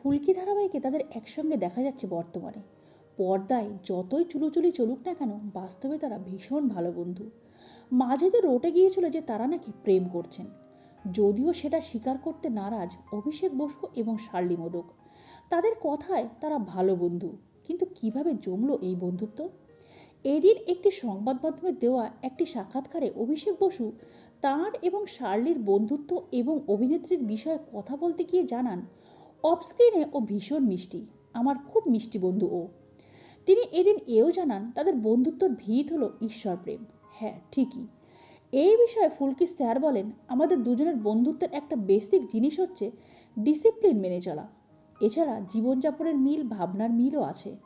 ফুলকি ধারাবাহিকে তাদের একসঙ্গে দেখা যাচ্ছে বর্তমানে। পর্দায় যতই চুলোচুলি চলুক না কেন, বাস্তবে তারা ভীষণ ভালো বন্ধু। মাঝে তো রটে গিয়েছিল যে তারা নাকি প্রেম করছেন। যদিও সেটা স্বীকার করতে নারাজ অভিষেক বসু এবং শার্লি মোদক। তাদের কথায় তারা ভালো বন্ধু, কিন্তু কীভাবে জমলো এই বন্ধুত্ব? এদিন একটি সংবাদ মাধ্যমে দেওয়া একটি সাক্ষাৎকারে অভিষেক বসু তাঁর এবং শার্লির বন্ধুত্ব এবং অভিনেত্রীর বিষয়ে কথা বলতে গিয়ে জানান অফস্ক্রিনে ও ভীষণ মিষ্টি। আমার খুব মিষ্টি বন্ধু ও। তিনি এদিন এও জানান, তাদের বন্ধুত্বর ভিত হলো ঈশ্বর প্রেম। হ্যাঁ ঠিকই। এই বিষয়ে ফুলকি স্যার বলেন, আমাদের দুজনের বন্ধুত্বের একটা বেসিক জিনিস হচ্ছে ডিসিপ্লিন মেনে চলা। এছাড়া জীবনযাপনের মিল, ভাবনার মিলও আছে।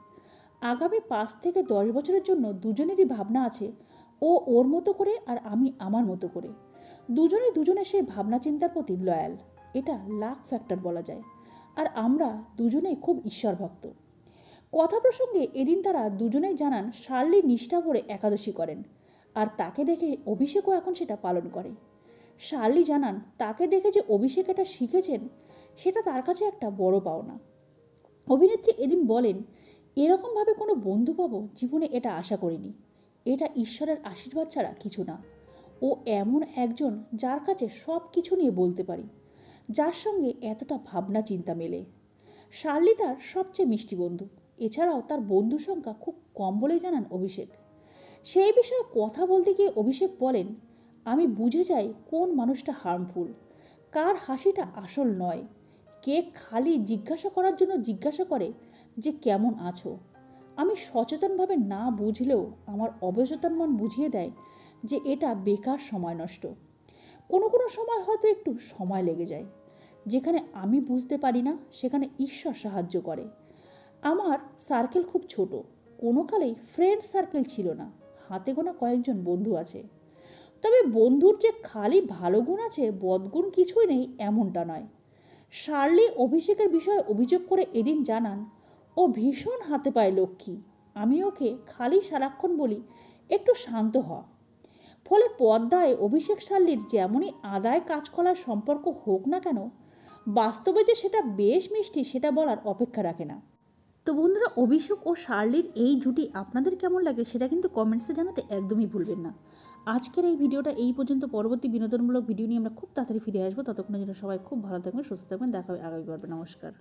আগামী পাঁচ থেকে দশ বছরের জন্য দুজনেরই ভাবনা আছে, ও ওর মতো করে আর আমি আমার মতো করে। দুজনে দুজনে সেই ভাবনা চিন্তার প্রতি লয়াল। এটা লাখ ফ্যাক্টর বলা যায়। আর আমরা দুজনেই খুব ঈশ্বর ভক্ত কথা প্রসঙ্গে এদিন তারা দুজনেই জানান, শার্লি নিষ্ঠা ভরে একাদশী করেন আর তাকে দেখে অভিষেকও এখন সেটা পালন করে। শার্লি জানান, তাকে দেখে যে অভিষেক এটা শিখেছেন, সেটা তার কাছে একটা বড় পাওনা। অভিনেত্রী এদিন বলেন এরকমভাবে কোনো বন্ধু পাবো, জীবনে এটা আশা করিনি। এটা ঈশ্বরের আশীর্বাদ ছাড়া কিছু না। ও এমন একজন যার কাছে সব কিছু নিয়ে বলতে পারি। যার সঙ্গে এতটা ভাবনা চিন্তা মেলে। শার্লি তার সবচেয়ে মিষ্টি বন্ধু। এছাড়াও তার বন্ধু সংখ্যা খুব কম বলেই জানান অভিষেক। সেই বিষয়ে কথা বলতে গিয়ে অভিষেক বলেন, আমি বুঝে যাই কোন মানুষটা হার্মফুল কার হাসিটা আসল নয়। কে খালি জিজ্ঞাসা করার জন্য জিজ্ঞাসা করে যে কেমন আছো? আমি সচেতনভাবে না বুঝলেও আমার অবচেতন মন বুঝিয়ে দেয় যে এটা বেকার সময় নষ্ট। কোনো কোনো সময় হয়তো একটু সময় লেগে যায়। যেখানে আমি বুঝতে পারি না, সেখানে ঈশ্বর সাহায্য করে। আমার সার্কেল খুব ছোট। কোনো কালেই ফ্রেন্ড সার্কেল ছিল না। হাতে গোনা কয়েকজন বন্ধু আছে। তবে বন্ধুর যে খালি ভালো গুণ আছে বদগুণ কিছুই নেই এমনটা নয়। শার্লি অভিষেকের বিষয়ে অভিযোগ করে এদিন জানান, ও ভীষণ হাতে পায় লক্ষ্মী। আমি ওকে খালি সারাক্ষণ বলি, একটু শান্ত হ। ফলে পদ্মায় অভিষেক শাল্লির যেমনই আদায় কাজকলার সম্পর্ক হোক না কেন, বাস্তবে যে সেটা বেশ মিষ্টি সেটা বলার অপেক্ষা রাখে না। তো বন্ধুরা, অভিষেক ও শার্লির এই জুটি আপনাদের কেমন লাগে সেটা কিন্তু কমেন্টসে জানাতে একদমই ভুলবেন না। আজকের এই ভিডিওটা এই পর্যন্ত। পরবর্তী বিনোদনমূলক ভিডিও নিয়ে আমরা খুব তাড়াতাড়ি ফিরে আসব। ততক্ষণের জন্য সবাই খুব ভালো থাকবেন, সুস্থ থাকবেন। দেখা হবে আগামী পর্বে নমস্কার।